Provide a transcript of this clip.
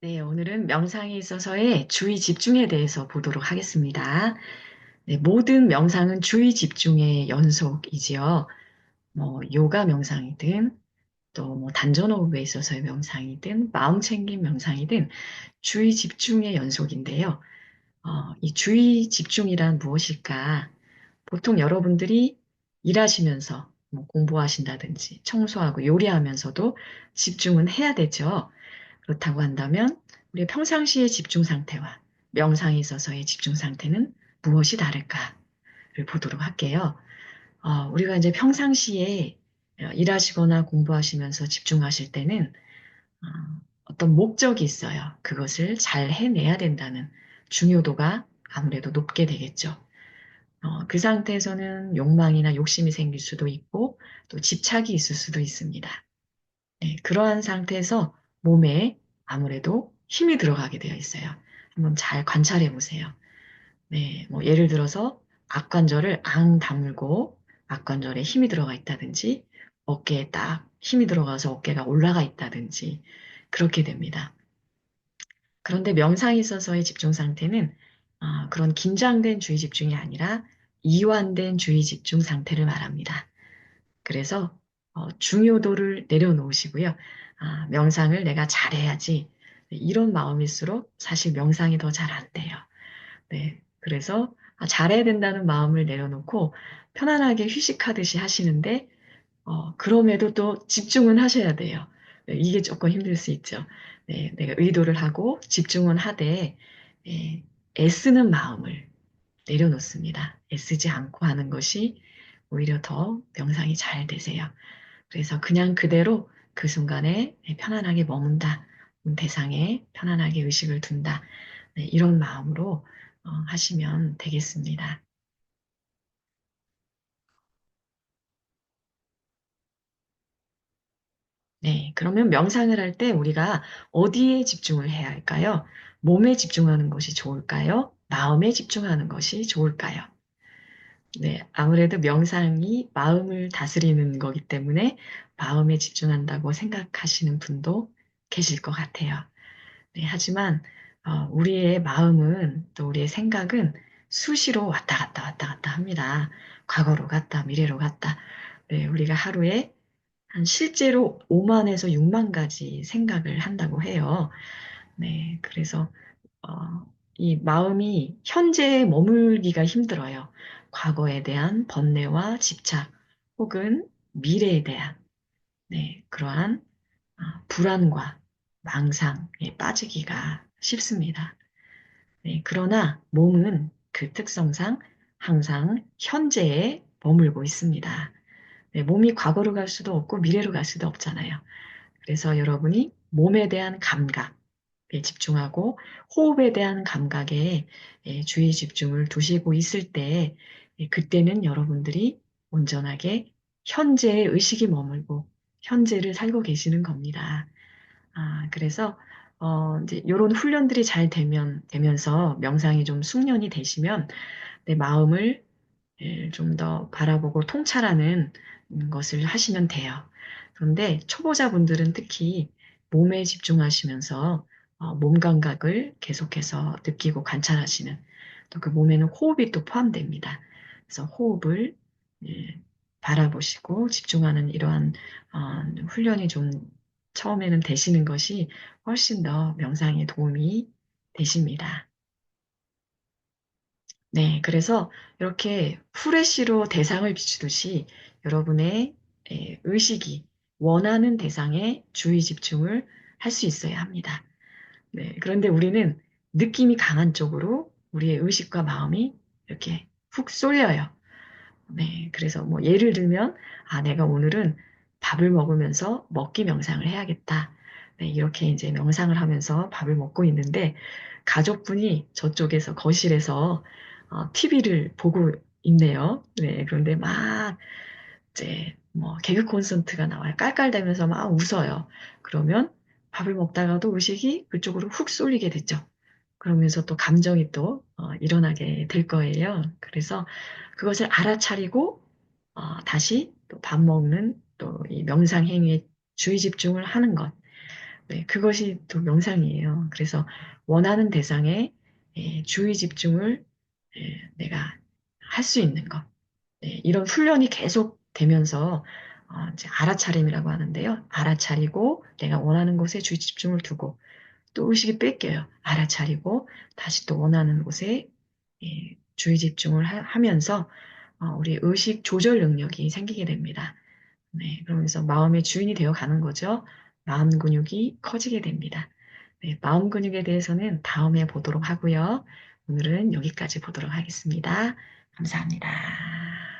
네, 오늘은 명상에 있어서의 주의 집중에 대해서 보도록 하겠습니다. 네, 모든 명상은 주의 집중의 연속이지요. 뭐, 요가 명상이든, 또 뭐, 단전호흡에 있어서의 명상이든, 마음 챙김 명상이든, 주의 집중의 연속인데요. 어, 이 주의 집중이란 무엇일까? 보통 여러분들이 일하시면서 뭐 공부하신다든지, 청소하고 요리하면서도 집중은 해야 되죠. 그렇다고 한다면 우리 평상시의 집중 상태와 명상에 있어서의 집중 상태는 무엇이 다를까를 보도록 할게요. 어, 우리가 이제 평상시에 일하시거나 공부하시면서 집중하실 때는 어, 떤 목적이 있어요. 그것을 잘 해내야 된다는 중요도가 아무래도 높게 되겠죠. 어, 그 상태에서는 욕망이나 욕심이 생길 수도 있고 또 집착이 있을 수도 있습니다. 네, 그러한 상태에서 몸에 아무래도 힘이 들어가게 되어 있어요. 한번 잘 관찰해 보세요. 네, 뭐 예를 들어서 악관절을 앙 다물고 악관절에 힘이 들어가 있다든지 어깨에 딱 힘이 들어가서 어깨가 올라가 있다든지 그렇게 됩니다. 그런데 명상에 있어서의 집중 상태는 어, 그런 긴장된 주의 집중이 아니라 이완된 주의 집중 상태를 말합니다. 그래서 어, 중요도를 내려놓으시고요. 아, 명상을 내가 잘해야지. 이런 마음일수록 사실 명상이 더 잘 안 돼요. 네. 그래서 아, 잘해야 된다는 마음을 내려놓고 편안하게 휴식하듯이 하시는데, 어, 그럼에도 또 집중은 하셔야 돼요. 네, 이게 조금 힘들 수 있죠. 네, 내가 의도를 하고 집중은 하되, 예, 애쓰는 마음을 내려놓습니다. 애쓰지 않고 하는 것이 오히려 더 명상이 잘 되세요. 그래서 그냥 그대로 그 순간에 편안하게 머문다. 대상에 편안하게 의식을 둔다. 네, 이런 마음으로 어, 하시면 되겠습니다. 네, 그러면 명상을 할 때 우리가 어디에 집중을 해야 할까요? 몸에 집중하는 것이 좋을까요? 마음에 집중하는 것이 좋을까요? 네, 아무래도 명상이 마음을 다스리는 거기 때문에 마음에 집중한다고 생각하시는 분도 계실 것 같아요. 네, 하지만 어, 우리의 마음은 또 우리의 생각은 수시로 왔다 갔다 왔다 갔다 합니다. 과거로 갔다, 미래로 갔다. 네, 우리가 하루에 한 실제로 5만에서 6만 가지 생각을 한다고 해요. 네, 그래서 어, 이 마음이 현재에 머물기가 힘들어요. 과거에 대한 번뇌와 집착 혹은 미래에 대한 네, 그러한 아, 불안과 망상에 빠지기가 쉽습니다. 네, 그러나 몸은 그 특성상 항상 현재에 머물고 있습니다. 네, 몸이 과거로 갈 수도 없고 미래로 갈 수도 없잖아요. 그래서 여러분이 몸에 대한 감각에 집중하고 호흡에 대한 감각에 예, 주의 집중을 두시고 있을 때 예, 그때는 여러분들이 온전하게 현재의 의식이 머물고 현재를 살고 계시는 겁니다. 아, 그래서 어, 이제 이런 훈련들이 잘 되면 되면서 명상이 좀 숙련이 되시면 내 마음을 예, 좀더 바라보고 통찰하는 것을 하시면 돼요. 그런데 초보자분들은 특히 몸에 집중하시면서 어, 몸 감각을 계속해서 느끼고 관찰하시는 또 그 몸에는 호흡이 또 포함됩니다. 그래서 호흡을 예, 바라보시고 집중하는 이러한 어, 훈련이 좀 처음에는 되시는 것이 훨씬 더 명상에 도움이 되십니다. 네, 그래서 이렇게 후레쉬로 대상을 비추듯이 여러분의 예, 의식이 원하는 대상에 주의 집중을 할 수 있어야 합니다. 네, 그런데 우리는 느낌이 강한 쪽으로 우리의 의식과 마음이 이렇게 훅 쏠려요. 네, 그래서 뭐 예를 들면, 아, 내가 오늘은 밥을 먹으면서 먹기 명상을 해야겠다. 네, 이렇게 이제 명상을 하면서 밥을 먹고 있는데, 가족분이 저쪽에서 거실에서 어, TV를 보고 있네요. 네, 그런데 막 이제 뭐 개그 콘서트가 나와요. 깔깔대면서 막 웃어요. 그러면 밥을 먹다가도 의식이 그쪽으로 훅 쏠리게 됐죠. 그러면서 또 감정이 또 어, 일어나게 될 거예요. 그래서 그것을 알아차리고 어, 다시 또 밥 먹는 또 이 명상 행위에 주의 집중을 하는 것. 네, 그것이 또 명상이에요. 그래서 원하는 대상에 예, 주의 집중을 예, 내가 할 수 있는 것. 네, 이런 훈련이 계속 되면서 어, 이제 알아차림이라고 하는데요. 알아차리고 내가 원하는 곳에 주의 집중을 두고 또 의식이 뺏겨요. 알아차리고 다시 또 원하는 곳에 예, 주의 집중을 하, 면서 어, 우리 의식 조절 능력이 생기게 됩니다. 네, 그러면서 마음의 주인이 되어 가는 거죠. 마음 근육이 커지게 됩니다. 네, 마음 근육에 대해서는 다음에 보도록 하고요. 오늘은 여기까지 보도록 하겠습니다. 감사합니다.